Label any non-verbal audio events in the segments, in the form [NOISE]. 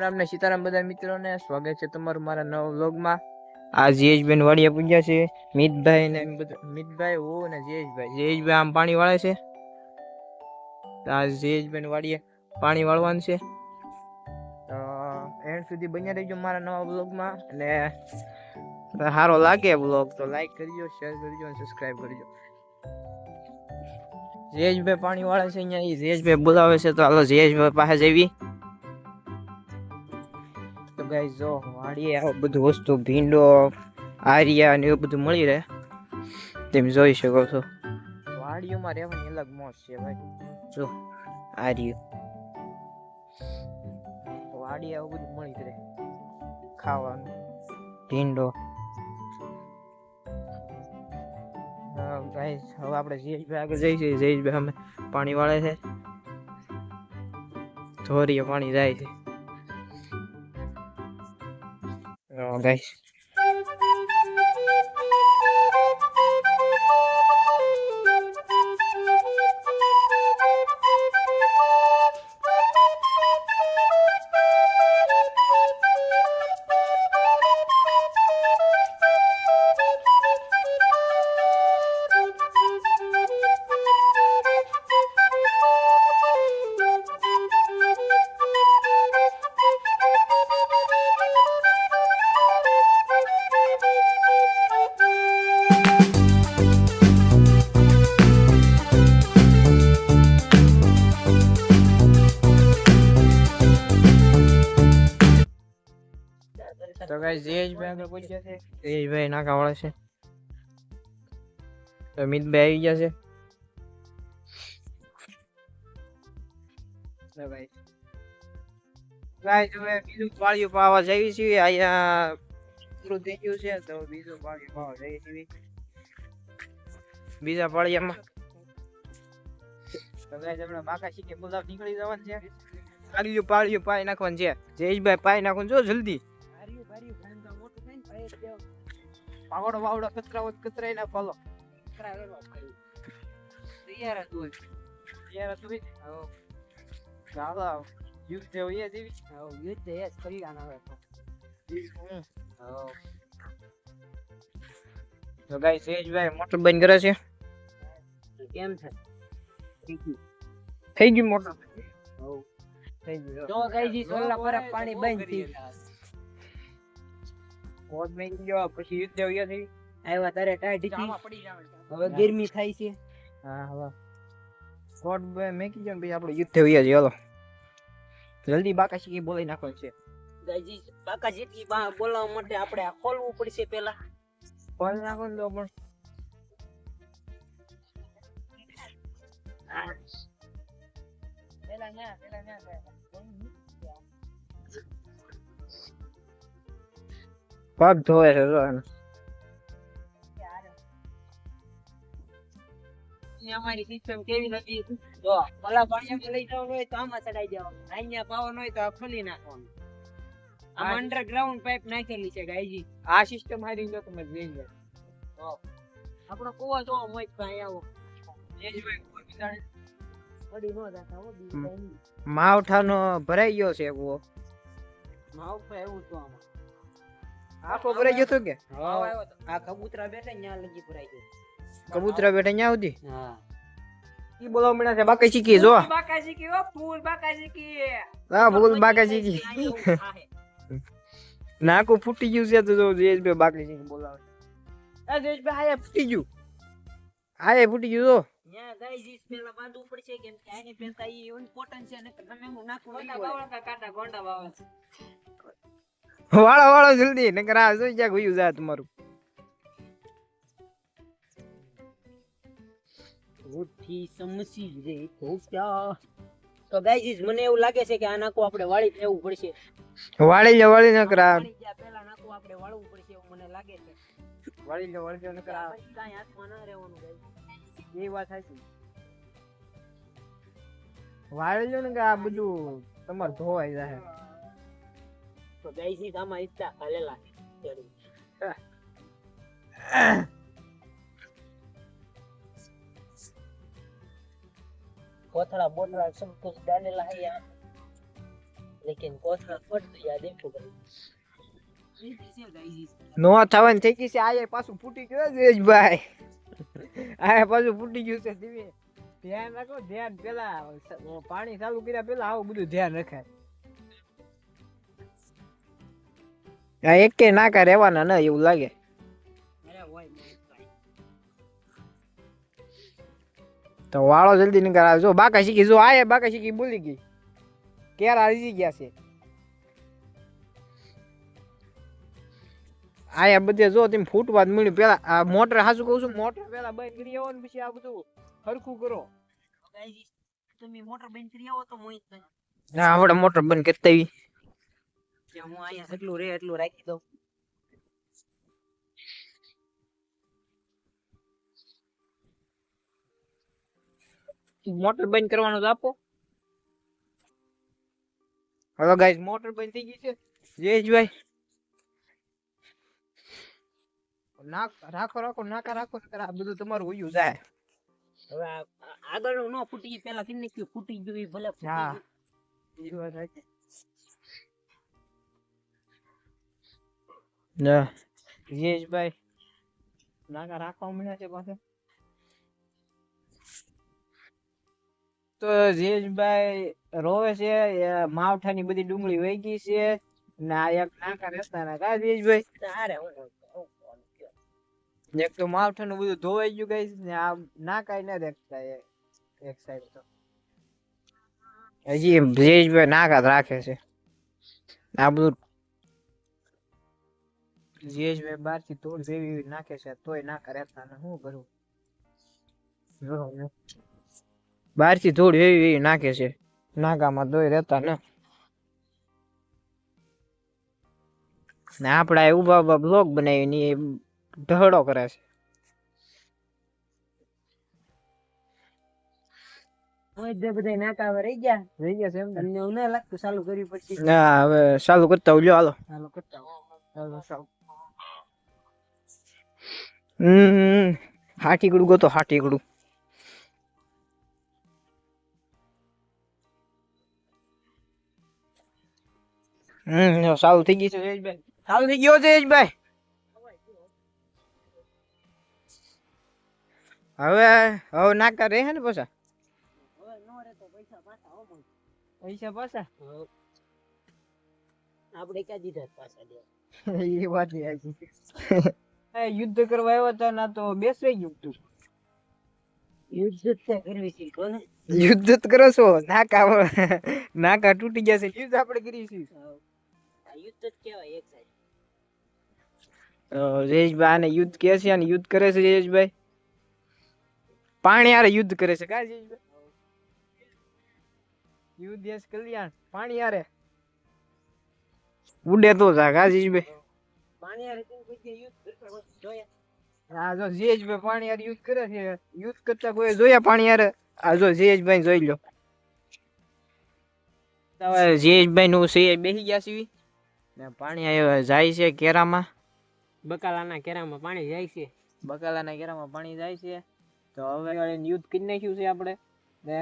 રામ ને સીતારામ બધા મિત્રોને સ્વાગત છે તમારું મારા નવા વ્લોગમાં. આ જયેશબેન વાડિયા પૂજ્યા છે, મિતભાઈ ને મિતભાઈ હું ને જયેશભાઈ. જયેશભાઈ આમ પાણી વાળે છે? આ જયેશબેન વાડિયા પાણી વાળવાનું છે. તો એન્ડ સુધી બન્યા રહેજો મારા નવા વ્લોગમાં અને સારો લાગે વ્લોગ તો લાઈક કરજો, શેર કરજો અને સબસ્ક્રાઇબ કરજો. જયેશભાઈ પાણી વાળે છે અહીંયા એ જયેશભાઈ બોલાવે છે તો હાલો જયેશભાઈ પાસે જઈએ. તો જો વાડીએ આવું બધું વસ્તુ, ભીંડો, આરિયા ને એવું બધું મળી રહે. તેમ જોઈ શકો છો. વાડીઓમાં રહેવાની અલગ મોજ છે ભાઈ. જો, આર્યું. વાડી આવું બધું મળી રહે. ખાવાનું. ભીંડો. ગાઈસ, હવે આપણે જયેશભાઈ આગળ છીએ જયેશભાઈ અમે પાણી વાળે છે. ધોરીએ પાણી જાય છે. ગાઈસ તો ગાઈસ જયેશભાઈ પહોંચ્યા છે તો મિતભાઈ આવી ગયા છે. ગાઈસ બીજું પાળિયું પાવા જઈએ છે બીજું પાળિયું પાળિયામાં તો ગાઈસ આપણે શીખે બોલાવ નીકળી જવાનું છે. પાળિયું પાઈ નાખવાનું છે. જયેશભાઈ, પાઈ નાખવાનું જો જલ્દી. પાવડો વાવડો કચરા કચરાઈ ના ફોલો. તૈયાર હતું તૈયાર હતું ચાલો યુદ્ધ જોઈએ જેવી? યુદ્ધ એ કરી આના તો. ગાઈ સેજભાઈ મોટર બંધ કરે છે? કેમ છે? થઈ ગયું મોટર થઈ ગયું. જો ગાઈજી સોલા પર પાણી બંધ થઈ કોટ મેં ગયો પછી યુદ્ધ જોઈએ થઈ આવ્યા તારે ટાઢી થી. હવે ગરમી થાય છે. હા હવે. કોટ મેં કીધું ભાઈ આપણો યુદ્ધ જોઈએ છે હાલો. જલ્દી બાકાશી કી બોલાઈ નાખો છે. ગાઈજી બાકા કી બા બોલાવવા માટે આપણે આ ખોલવું પડશે પેલા ખોલ નાખો તો પણ. પેલા ના પેલા ન્યા પગ ધોવે છે જો એને. અમારી સિસ્ટમ કેવી નથી જો પેલા પાણી લઈ જવાનું હોય તો આમાં ચડાઈ જવાનું અહીંયા પાવાનું હોય તો આ ખોલી નાખવાનું આમાં અંડરગ્રાઉન્ડ પાઇપ નાખેલી છે ગાઈજી આ સિસ્ટમ હારી જો તમે આપણો કુવો જો મોજ ભાઈ આવો. માવઠાનો ભરાઈ ગયો છે કુવો માવઠા એવું તો આમાં આખો ભરાઈ ગયો તો કે. આ કબૂતરા બેઠા ન્યા લગી ભરાઈ ગયો. કબૂતરા બેઠા ન્યા સુધી? હા. ઈ બોલાવ મળ્યા છે બાકી શીખી જો. બાકા શીખી ઓ ફૂલ બાકા શીખી હા ફૂલ બાકા શીખી નાકું ફૂટી ગયું છે તો જો જયેશભાઈ બાકી શીખી બોલાવે. આ જયેશભાઈ હાય ફૂટી ગયું. હાય ફૂટી ગયું જો. ન્યા ગાઈજી પેલા બાંધવું પડશે કેમ કે આની પેલા ઈ ઇમ્પોર્ટન્ટ છે ને તમે હું નાખું ગોંડા બાવળા કાટા ગોંડા બાવળા વાળો વાળો જલ્દી નકર આ જોઈ જાય ગયું જાય તમારું. ઉઠી સમસી રે કોપ્યા તો ગાઈજીસ મને એવું લાગે છે કે આ નાખું આપણે વાળી લેવું પડશે. વાળી લે વાળી નકર આ. પહેલા નાકો આપણે વાળવું પડશે એવું મને લાગે છે. વાળી લે વાળી નકર આ. કાઈ હાથમાં ના રહેવાનું ગાઈસ એ વાત સાચી. વાળી લો ને કે આ બધું તમાર ધોવાઈ જાય Daisy kama ita kalela કોથળા બોથળા સબ કુછ ડાલેલા હૈ યહાં લેકિન કોથળા ફટ તો યાદ ઇनको ગઈ નો થવાની થઈ ગઈ છે આયે પાછું ફૂટી ગયો છે ભાઈ આયે પાછું ફૂટી ગયું છે ધીમે ધ્યાન રાખો ધ્યાન પેલા પાણી ચાલુ કર્યા પેલા આવું બધું ધ્યાન રખાય આ એક કે ના કા રહેવાના ને એવું લાગે. તો વાળો જલ્દી નીકળ. આવજો બાકા શીખી જો આય બાકા શીખી ભૂલી ગઈ. ક્યારે આવી ગયા છે. આયા બધે જો તેમ ફૂટવાદ મળ્યું. પેલા આ મોટર હાસુ કહું છું મોટર પેલા બંધ કરી આવો ને પછી આ બધું હરખું કરો. તમે મોટર બંધ કરી આવો તો હું ના આપણે મોટર બંધ કરતા આવી કે હું અહીંયા જેટલું રે એટલું રાખી દઉં મોટર બંધ કરવાનું તો આપો હલો ગાઈઝ મોટર બંધ થઈ ગઈ છે જયેશભાઈ નાક રાખો રાખો નાકા રાખો આ બધું તમારું ઉયું જાય હવે આગળ ન ફૂટી પેલા કિન્ને ફૂટી ગયું ભલે ફૂટી હા. વાત ના જયેશભાઈ નાકા રાખવા મળ્યા છે પાસે તો જીજભાઈ રોવે છે માવઠાની બધી ડુંગળી વહી ગઈ છે ને આ એક નાકા રસ્તાના કા જીજભાઈ તારે હું હું કોણ કયો. એક તો માવઠાનું બધું ધોવાઈ ગયું ગઈ ને આ નાકાય ન દેખતા એક સાઈડ તો. હજી જીજભાઈ નાકા રાખે છે. આ બધું જયેશભાઈ બારથી તોડ જેવી નાખે છે તોય ના રહેતા તને શું કરું? બારથી ધૂળ એવી એવી નાખે છે નાકામાં તોય રહેતા ને. ને આપડા ઊભા ઊભા બ્લોગ બનાવીને એ ઢહડો કરે છે. ને? ચાલુ કરવી પડશે ના હવે ચાલુ કરતા હાલો. ચાલુ કરતા હો. હમ હાટીકડું ગોતો હાટીકડું હમ જો થઈ ગયું છે જયેશભાઈ થઈ ગયો જયેશભાઈ હવે હવે ને પાછા હવે નો પાછા હો. પૈસા પાછા. આપણે ક્યાં દીધા પાછા [LAUGHS] એ વાત યુદ્ધ કરવા આવ્યા હતા ના તો બેસવાઈ ગયું તું. યુદ્ધ કરવી છે કોને યુદ્ધ જ કરો છો? નાકા નાકા તૂટી ગયા છે યુદ્ધ આપણે કરી છે યુદ્ધ જ કહેવાય એક સાઈડ જયેશભાઈ આને યુદ્ધ કે છે અને યુદ્ધ કરે છે જયેશભાઈ. પાણી હારે યુદ્ધ કરે છે. કા જયેશભાઈ? યુદ્ધ દેશ કલ્યાણ પાણી હારે ઉડે તો જા કા જયેશભાઈ? પાણી આરે તું કોઈ યુદ્ધ આ જો જયેશભાઈ પાણી હારે યુદ્ધ કરે છે યુદ્ધ કરતા કોઈ જોયા પાણી હારે આ જો જયેશભાઈ જોઈ લો. હવે જયેશભાઈ નું છે બેસી ગયા છે. ને પાણી જાય છે કેરામાં. બકાલાના કેરામાં પાણી જાય છે. બકાલાના કેરામાં પાણી જાય છે. તો હવે યુદ્ધ કરી નાખ્યું છે આપણે. ને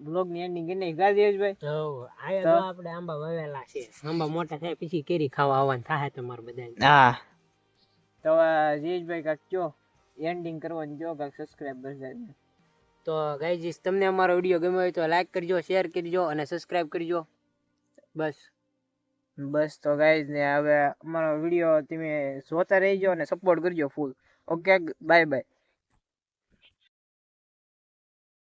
બ્લોગની એન્ડિંગ કરી નાખી. આયા તો? તો? આપણે આંબા વાવેલા છે. આંબા મોટા થાય પછી કેરી ખાવા આવવાનું થાય તમારે બધાને. હા. તો જીજભાઈ કાક કયો એન્ડિંગ કરવાનું જો કાક સબસ્ક્રાઈબ કરશે તો ગાઈઝ તમને અમારો વીડિયો ગમ્યો હોય તો લાઈક કરજો શેર કરજો અને સબસ્ક્રાઇબ કરજો. બસ. બસ તો ગાઈઝ ને હવે અમારો વીડિયો તમે જોતા રહેજો અને સપોર્ટ કરજો ફૂલ ઓકે બાય બાય